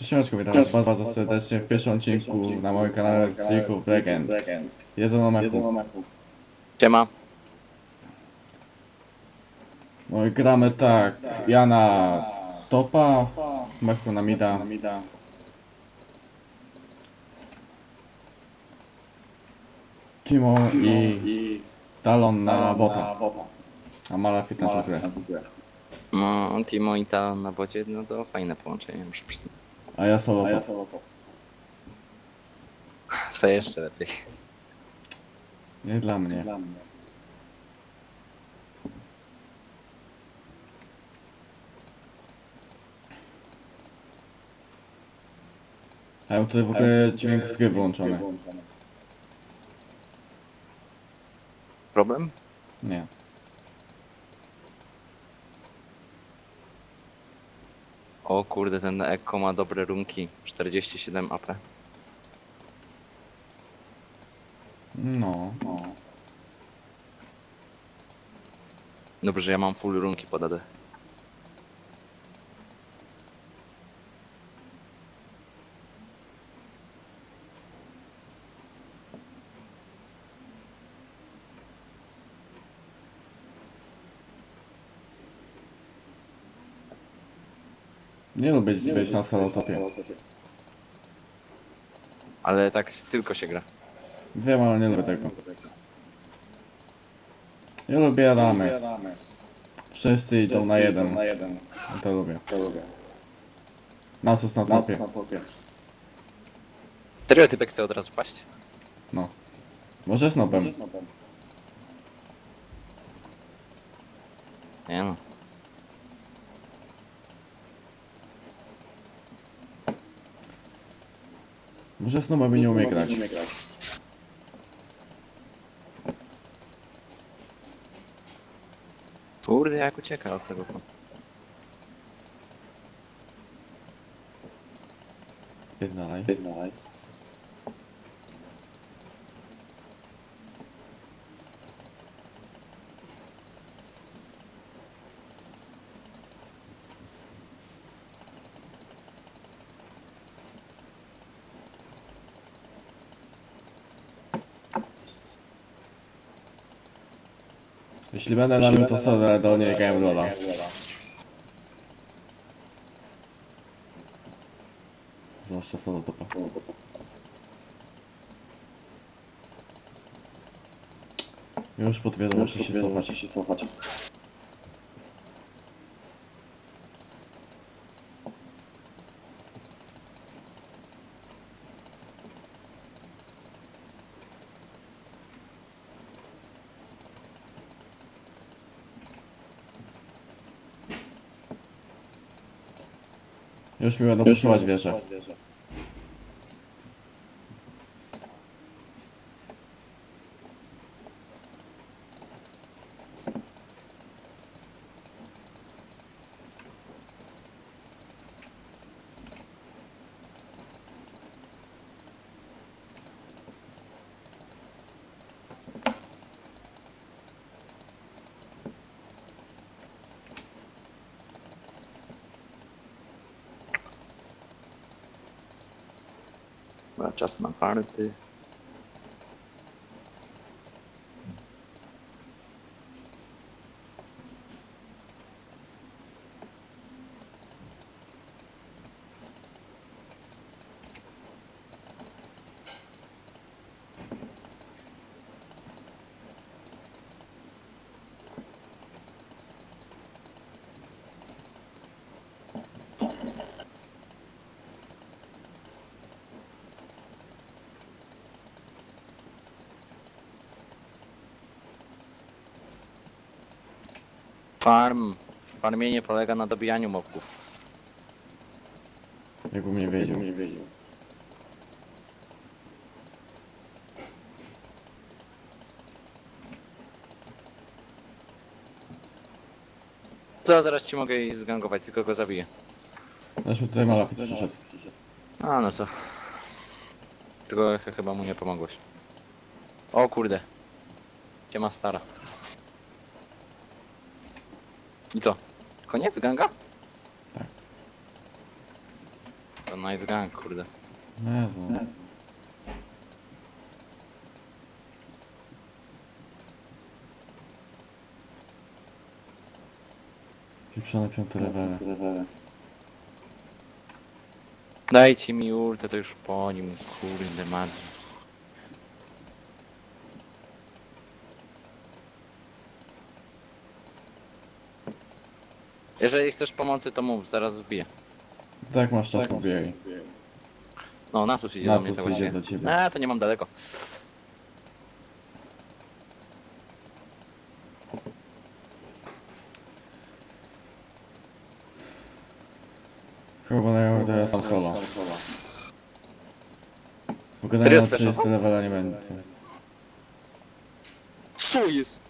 Cześć, witam was bardzo serdecznie w pierwszym odcinku na moim kanale z League of Legends. Jest ono mechu. Siema. No i gramy tak, ja na topa, mechu na mida. Timo i Talon na bota, a Malafit na czwórkę. No, Timo i Talon na bocie, no to fajne połączenie, muszę przyznać. A ja solo top. To jeszcze lepiej. Nie dla mnie. A ja mam tutaj w ogóle dźwięk z gry włączony. Problem? Nie. O kurde, ten Eko ma dobre runki. 47 AP. No. Dobrze, że ja mam full runki pod AD. Nie lubię być na solo topie. Ale tak tylko się gra. Wiem, ale nie lubię tego. Ja lubię ramy. Wszyscy idą na jeden. Ja to lubię. Nasus na topie. Serio typek chce od razu paść? No. Może snopem. Nie no. Może snopem nie umie grać. Kurde, jak ucieka od tego. Spierdalaj. Jeśli będę na to sobie do niej w Lola. Zwłaszcza solo topa. Już potwierdzam, muszę się cofać. Już mi będą wieże. Dobra, czas Farm. Farmienie polega na dobijaniu mobków. Jakbym nie wiedział. Co, zaraz ci mogę iść zgangować, tylko go zabiję. Zresztą tutaj Malafit przyszedł. A, no to... Tylko ch- chyba mu nie pomogłeś. O kurde. Ciema stara. I co? Koniec ganga? Tak. To nice gang, kurde. Jezu. Pieprzone piąte levele. Dajcie mi ultę, to już po nim, kurde madzi. Jeżeli chcesz pomocy, to mów, zaraz wbiję. Tak masz czas pobieraj. No, Nasus idzie do mnie Nasus to idzie właśnie. do ciebie. A, to nie mam daleko. Chyba na teraz sam solo. Pogadania Teraz na 30 flashował? levela nie będzie. Co jest?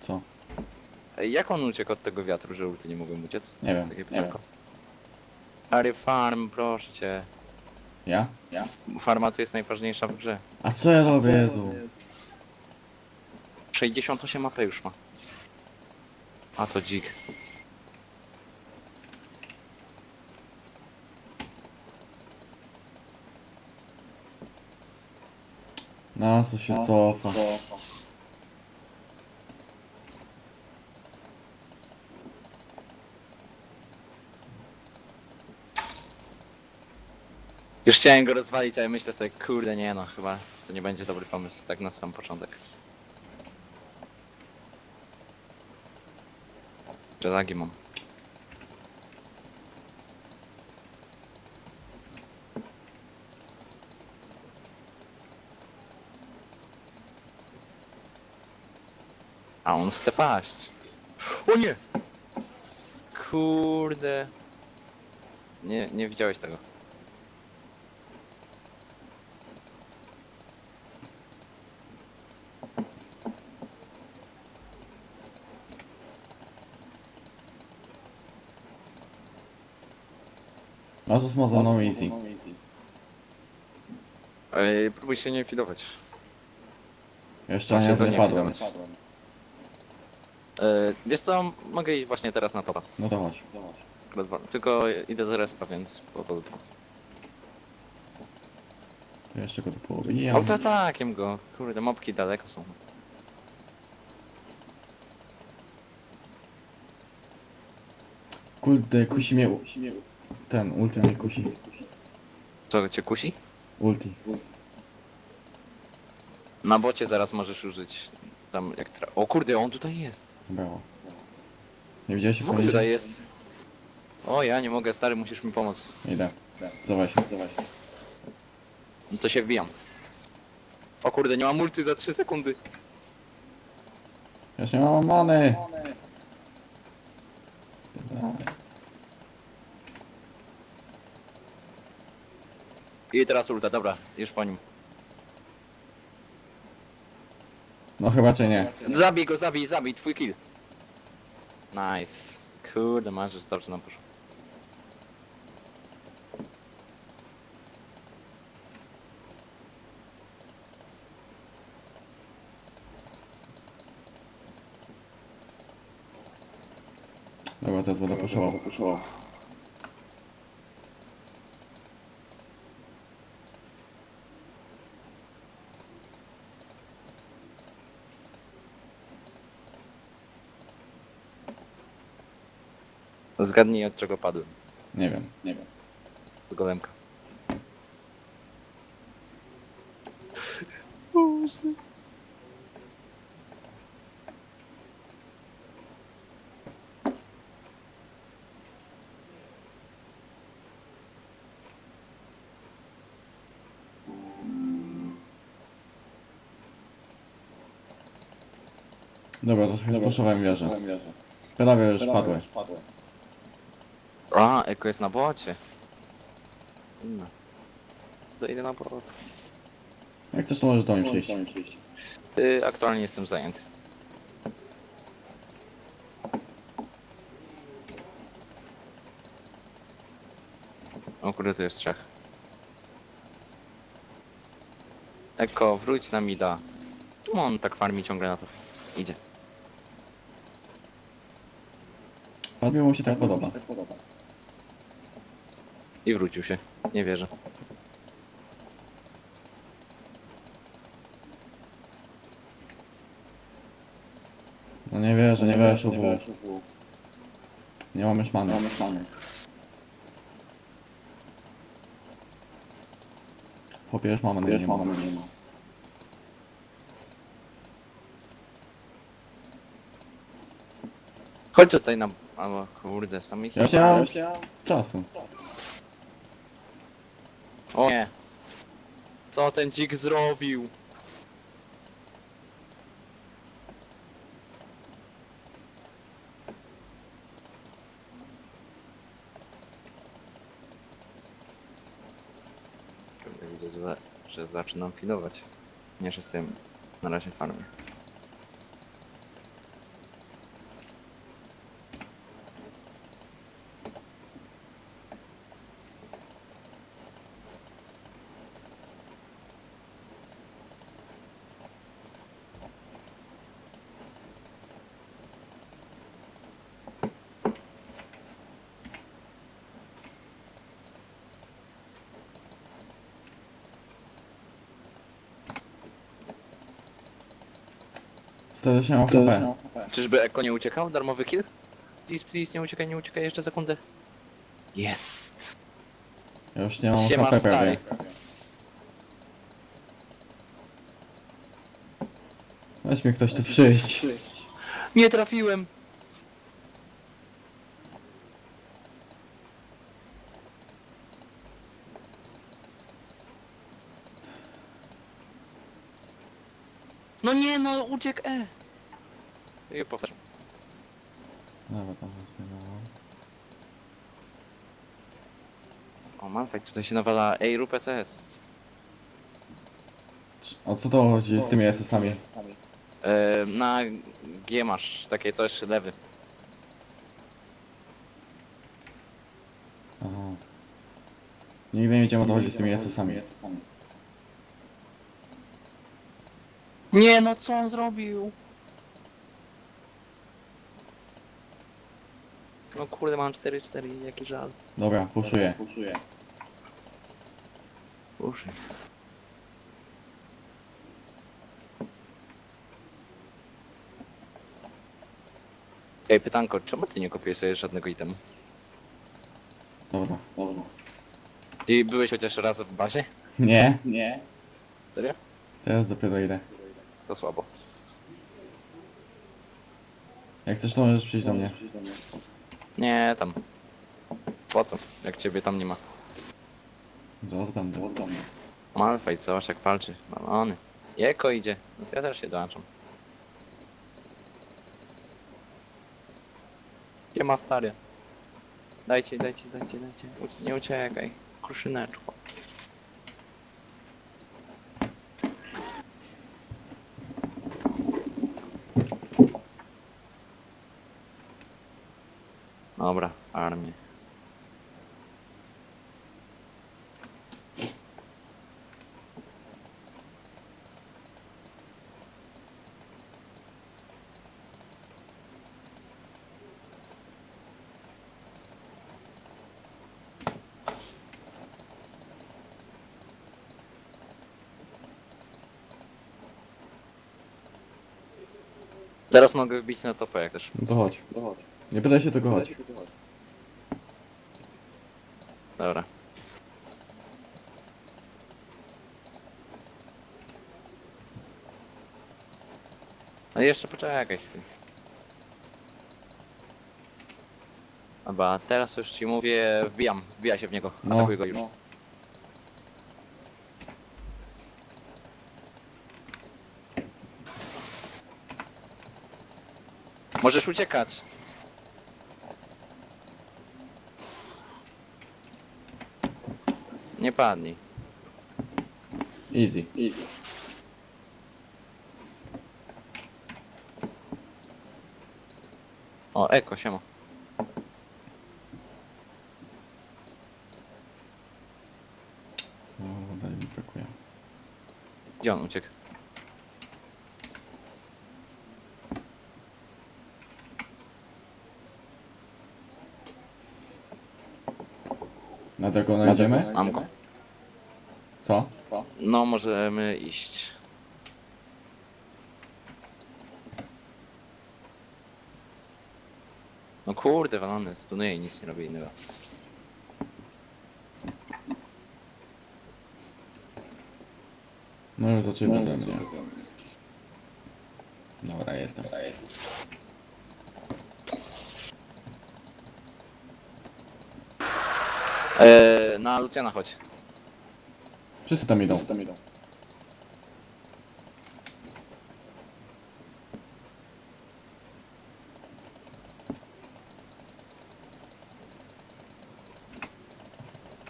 Co? Ej, jak on uciekł od tego wiatru, że ulty nie mogłem uciec? Nie wiem, Takie nie pytanko. Harry Farm, proszę cię. Ja? Farma tu jest najważniejsza w grze. A co ja robię, Jezu? 68 AP już ma. A to dzik. Na co się cofa? Już chciałem go rozwalić, ale myślę sobie, kurde nie no, chyba to nie będzie dobry pomysł, tak na sam początek. Żelagi mam. A on chce paść. O nie! Kurde. Nie, nie widziałeś tego. Asus ma za mną easy. Ej, próbuj się nie fidować. Jeszcze się nie to nie widać. E, wiesz co, mogę iść właśnie teraz na topa. No to chodź. Ledwo- Tylko idę z respa, więc powolutku. To jeszcze go tu poobijam. Autoatakiem go. Kurde, mopki daleko są. Kurde, kusi mnie... u- Ten, ulti mnie kusi. Co, cię kusi? Ulti. Na bocie zaraz możesz użyć tam jak tra... O kurde, on tutaj jest. Brawo. Nie widziałeś się Dwóch tutaj jest. O, ja nie mogę, stary, musisz mi pomóc. Idę. Zobacz, zobacz. No to się wbijam. O kurde, nie mam multi za 3 sekundy. Ja się mam many. I teraz ulta, dobra, już po nim. No chyba czy nie. Zabij go, zabij, zabij, twój kill. Nice. Kurde, masz, że dobrze nam poszło. Dobra, teraz będę puszował. Zgadnij od czego padłem. Nie wiem. Nie wiem. Z golemka. Dobra, to się spuszowałem wieżę. Prawie już padłem. A, Eko jest na bocie. No. To idę na bot. Jak to możesz do mnie przyjść. Y, aktualnie jestem zajęty. O kurde, tu jest trzech. Eko, wróć na mida. Czemu on tak farmi ciągle na to? Idzie. Padło mu się tak podoba. I wrócił się. Nie wierzę. No nie wierzę, nie wierzę, nie wierzę. Nie mam już many. Chłopie, już mamy, nie ma. Chodź tutaj na... Albo kurde, sami Ja nie mam czasu. O nie. Co ten dzik zrobił? Widzę, że, zaczynam filować. Nie, że jestem na razie farmie. To mam HP. Czyżby Eko nie uciekał? Darmowy kill? Please, please, nie uciekaj, nie uciekaj, jeszcze sekundę. Jest! Ja już nie mam Siema, HP stary. prawie. Weź mi ktoś tu przyjść. Nie trafiłem! No nie no, uciekł E! I powtarz. Dobra, tam no. O, Malfaj, tutaj się nawala Ej, rób SS. O co to chodzi z tymi SS-ami? E, na G masz takie coś, lewy. Aha. Nigdy nie wiedziałem o co chodzi z tymi SS-ami. Nie no, co on zrobił? No kurde, mam 4-4, jaki żal. Dobra, puszuję. Uszy. Ej, pytanko, czemu ty nie kopiujesz sobie żadnego itemu? Dobra, dobra. Ty byłeś chociaż raz w bazie? Nie? Nie. Serio? Teraz dopiero idę. To słabo. Jak chcesz, to możesz przyjść do mnie. Nie, tam. Po co? Jak ciebie tam nie ma. Zaraz będę. Malfaj, coś jak walczy. Mamony. Jeko idzie. No to ja też się dołączam. Nie ma stary. Dajcie, dajcie, dajcie, dajcie. Nie uciekaj. Kruszyneczko. Dobra, w armię. Teraz mogę wbić na topę jak też. No to chodź. Nie pytaj się, tylko chodź. Dobra. No jeszcze poczekaj chwilę. Dobra, teraz już ci mówię, wbijam, wbija się w niego, No. atakuj go już. Możesz uciekać. Nie padnij. Easy. O, eko, siema. O, daj mi brakuje. Gdzie on uciekł? Na tego idziemy? Amko. Co? No, możemy iść. No kurde, walony, stunuję i nic nie robię innego. No już zaczęły beze mnie. Dobra, jestem. Eee, na Lucjana chodź. Wszyscy tam idą.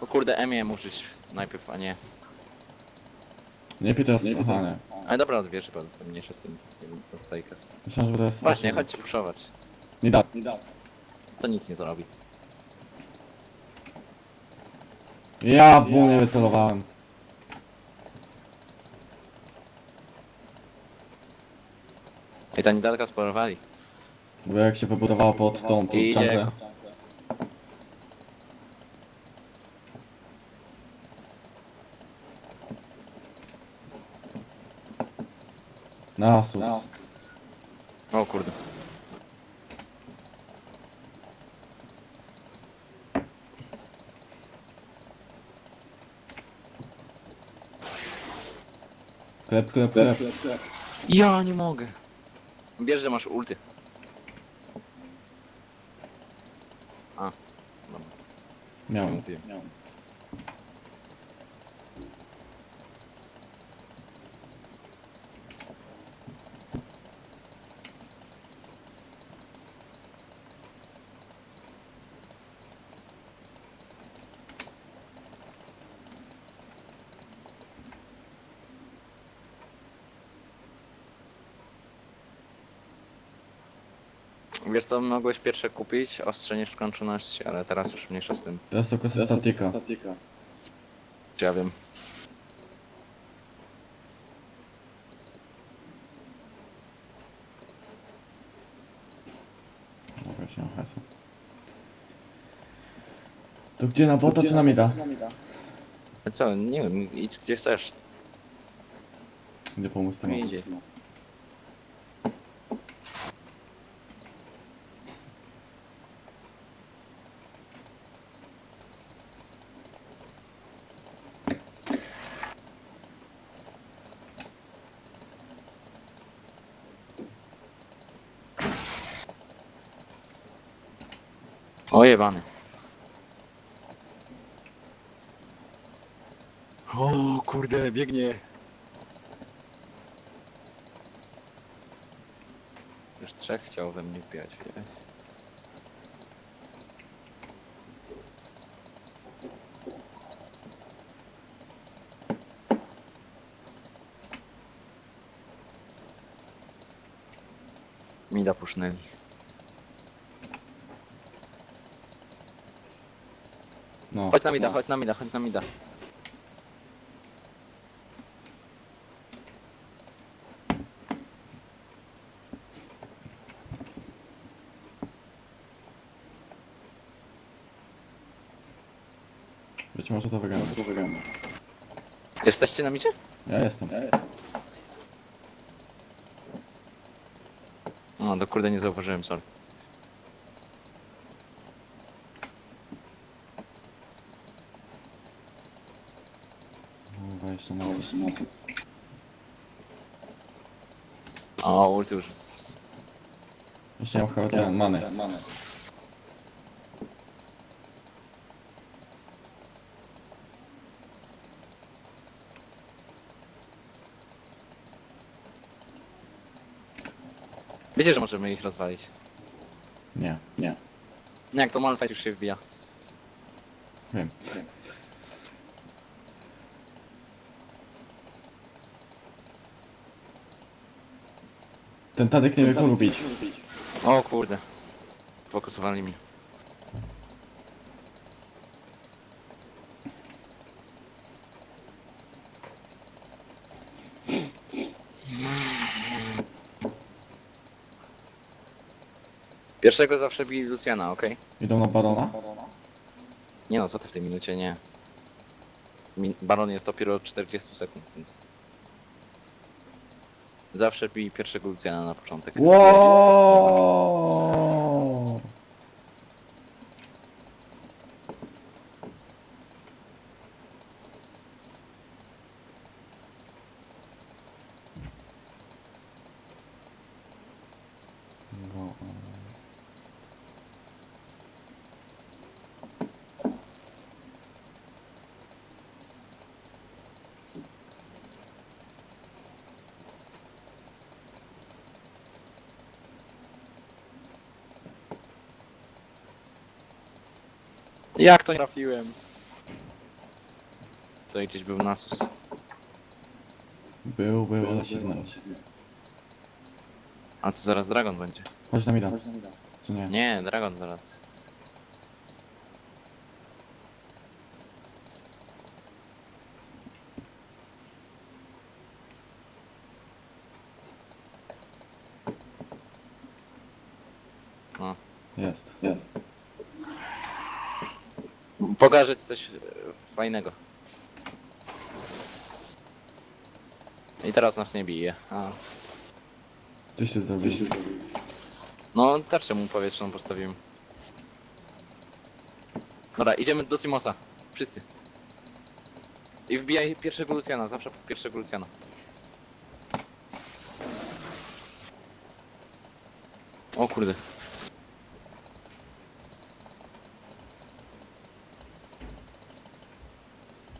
O kurde, Emię użyć najpierw, a nie. Nie pij teraz aha, nie. Ale dobra, odwierzę, bo to mniejsza z tym dostajkas. Myślałem, że jest... Właśnie, chodźcie puszować. Nie da. To nic nie zrobi. Ja bu nie wycelowałem. I ta niedaleko sporowali. Bo jak się wybudowało pod tą pod idzie tamtę- jako. Nasus. O kurde. Klep, klep, klep. Ja nie mogę. Wiesz, że masz ulty. A, dobra. Miałem. Wiesz co, mogłeś pierwsze kupić, ostrze nieskończoności, ale teraz już mniejsza z tym. Teraz tylko jest statyka. Czy ja wiem. Dobra, się mam hasło. To gdzie na bota czy na mida? Ale co, nie wiem, idź gdzie chcesz. Gdzie pomóc temu? nie idzie. O jebany. O kurde, biegnie. Już trzech chciał we mnie wbijać. wie? Mida pusznęli. No. Chodź na mida, chodź na mida, chodź na mida. Być może to wygramy. Jesteście na midzie? Ja jestem. O, do kurde nie zauważyłem, sorry. O, weź to mało. Ulti już. Jeszcze mam chyba ten many. Wiecie, że możemy ich rozwalić. Nie, nie. Nie, jak to Malfight już się wbija. Wiem. Ten Tadek nie wie kogo bić. O kurde. Fokusowali mnie. Pierwszego zawsze bili Luciana, okej? Idą na barona? Nie no, co ty w tej minucie, nie. Min Baron jest dopiero od 40 sekund, więc... Zawsze bij pierwszego Luciana na początek. Wow! Go. Jak to nie trafiłem? To gdzieś był Nasus. Był, był, ale się znać. A to zaraz Dragon będzie. Chodź na mida. Czy nie? Nie, Dragon zaraz. No. Jest. Jest. Pokażę ci coś e, fajnego. I teraz nas nie bije. A. Ty się zrobił. No, tarczę mu powietrzną postawiłem. Dobra, idziemy do Timosa. Wszyscy. I wbijaj pierwszego Luciana, zawsze pierwszego Luciana. O kurde.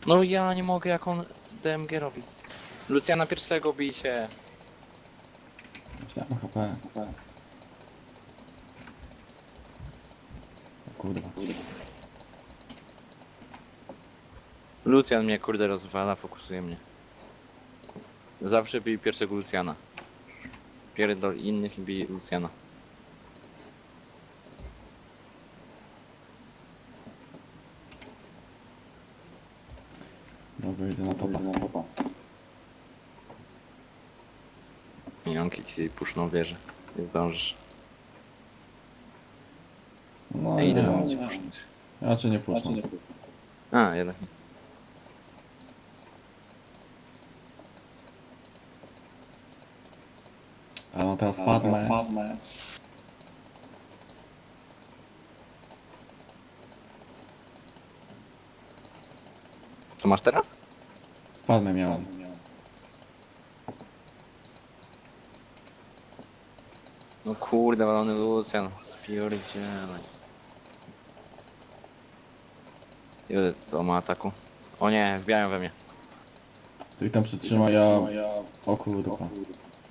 No ja nie mogę jak on DMG robi. Luciana pierwszego bijcie. Myślałem HP. O kurwa. Lucian mnie kurde rozwala, fokusuje mnie. Zawsze bij pierwszego Luciana. Pierdol innych i bij Luciana. Dobra, idę na topa. Minionki ci puszną wieżę. Nie zdążysz. No, Ja idę nie, do nie. cię pusznąć. Raczej nie puszczą. A, jednak nie. A no teraz padnę. Co masz teraz? Padnę miałem. No kurde, walony Lucian. Spierdzielaj. Ile to ma ataku? O nie, wbijają we mnie. Ty ich tam przytrzymaj, ja... O kurwa.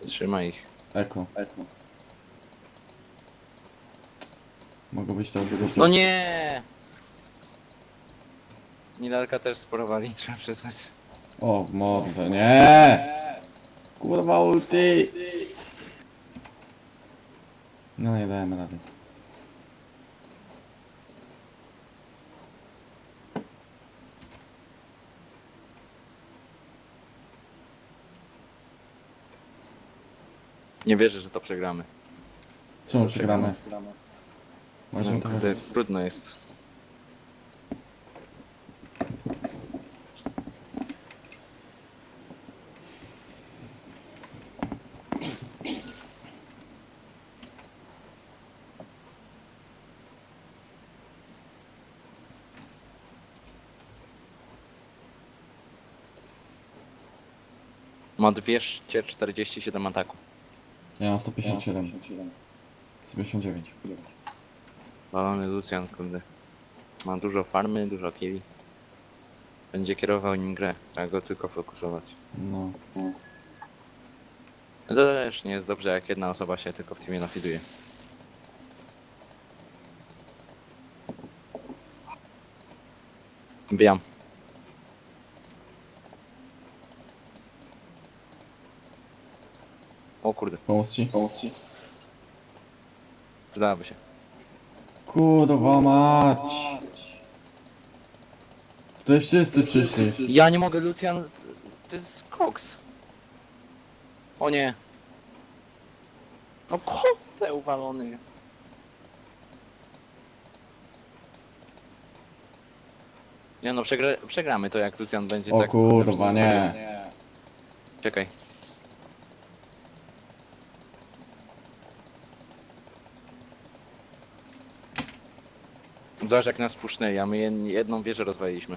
Trzymaj ich. Eko. Mogę być to. No nie! Nidalka też sporowali, trzeba przyznać. O, mordę, nie! Kurwa ulti! No nie dajemy rady. Nie wierzę, że to przegramy. Czemu przegramy? No, Może kurde, trudno jest. Ma 247 ataku. Ja mam 157. 159. Balony Lucian, kurde. Ma dużo farmy, dużo killi. Będzie kierował nim grę. Trzeba go tylko fokusować. No. To też nie jest dobrze, jak jedna osoba się tylko w teamie nafiduje. Bijam. Kurde, Pomóc ci? Pomóc ci? przydałoby się. Kurwa mać! Tutaj wszyscy przyszli. Ja nie mogę, Lucian, to jest koks. O nie. No kurde, uwalony. Nie no, przegra przegramy to jak Lucian będzie O tak... kurwa, nie. Czekaj. Zobacz jak nas pusznęli, a my jed- jedną wieżę rozwaliliśmy.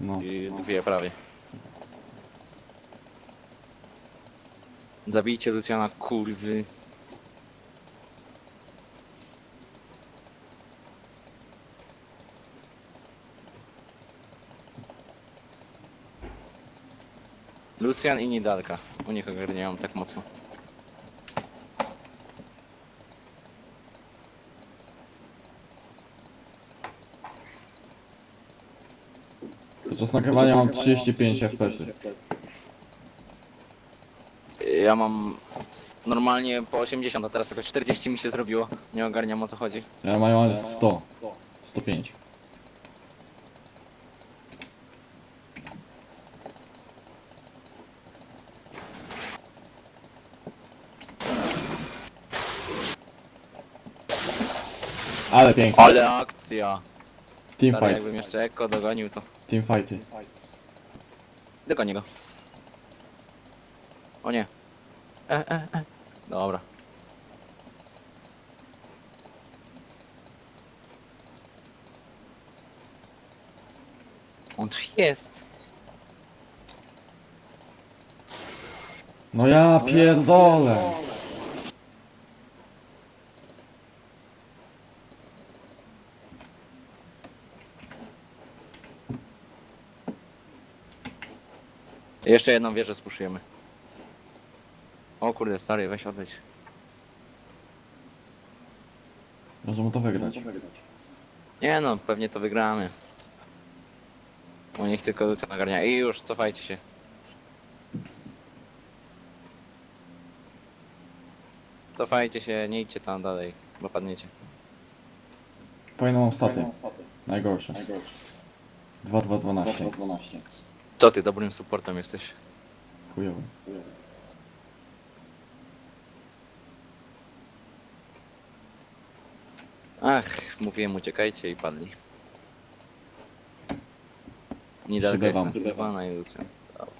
No. I dwie prawie. Zabijcie Luciana, kurwy. Lucian i Nidalka. U nich ogarniają tak mocno. Podczas nagrywania mam 35 fps. Ja mam normalnie po 80, a teraz jakoś 40 mi się zrobiło. Nie ogarniam o co chodzi. Ja mam 100. 105. Ale pięknie. Ale akcja! Stary, Teamfight. jakbym jeszcze Eko dogonił to... Teamfighty. Dogonię go. O nie. E, e, e. Dobra. On tu jest. No ja pierdolę. Jeszcze jedną wieżę spuszujemy. O kurde, stary, weź odejdź. Może mu to wygrać. Nie no, pewnie to wygramy. O niech tylko Lucja nagarnia. I już, cofajcie się. Cofajcie się, nie idźcie tam dalej, bo padniecie. Fajne mam staty. Najgorsze. 2, 2, 12. Co ty, dobrym supportem jesteś? Chujowy. Ach, mówiłem uciekajcie i padli. Nidalka jest Przybywam. nagrywana i. Dobra.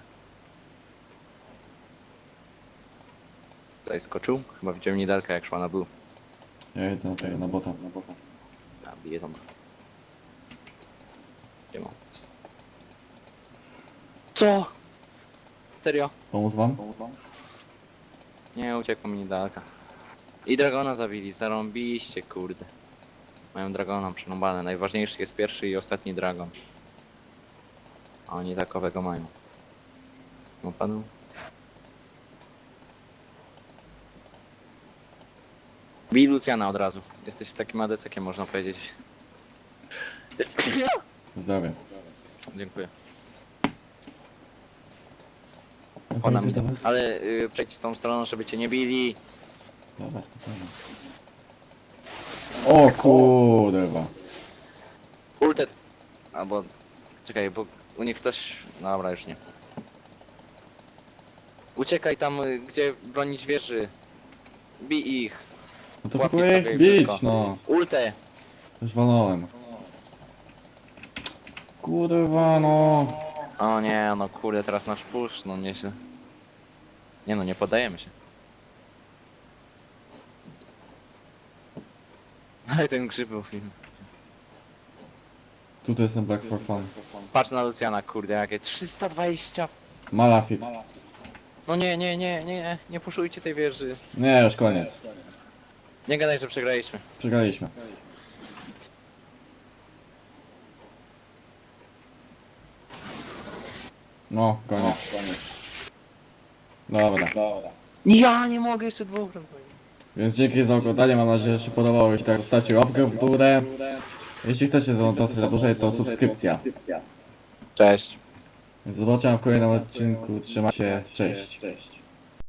Tutaj skoczył? Chyba widziałem Nidalka jak szła na blue. Ja jedę na tego, na bota. A, bije tam. Nie ma. Co? Serio? Pomóc wam? Nie, uciekła mi Nidalka. I Dragona zabili, zarąbiście, kurde. Mają Dragona przerąbane. Najważniejszy jest pierwszy i ostatni Dragon. A oni takowego mają. No panu? Bij Luciana od razu. Jesteś takim adecekiem, można powiedzieć. Zdrowie. Dziękuję. Dobra. Ale y, przejdź tą stroną, żeby cię nie bili. Dobra, spokojnie. O kurwa. Ultet. Albo. Czekaj, bo u nich ktoś. Dobra, już nie. Uciekaj tam, y, gdzie bronić wieży. Bij ich. No to próbuję ich stawiaj bić, no. Ultę. Już walnąłem. Kurwa no. O nie, no kurde, teraz nasz push, no nieźle. Nie no, nie podajemy się. Ale ten grzyb był film. Tutaj jestem Black for Fun. Patrz na Luciana, kurde, jakie 320. Malafit. No nie, nie, nie, nie, nie puszujcie tej wieży. Nie, już koniec. Nie gadaj, że przegraliśmy. Przegraliśmy. No, koniec. Dobra. Ja nie mogę jeszcze dwóch rozwoju. Więc dzięki za oglądanie, mam nadzieję, że się podobało. Jeśli tak, zostawcie łapkę w górę. Jeśli chcecie zobaczyć na dłużej, to subskrypcja. Cześć. Więc zobaczymy w kolejnym odcinku. Trzymajcie się, cześć.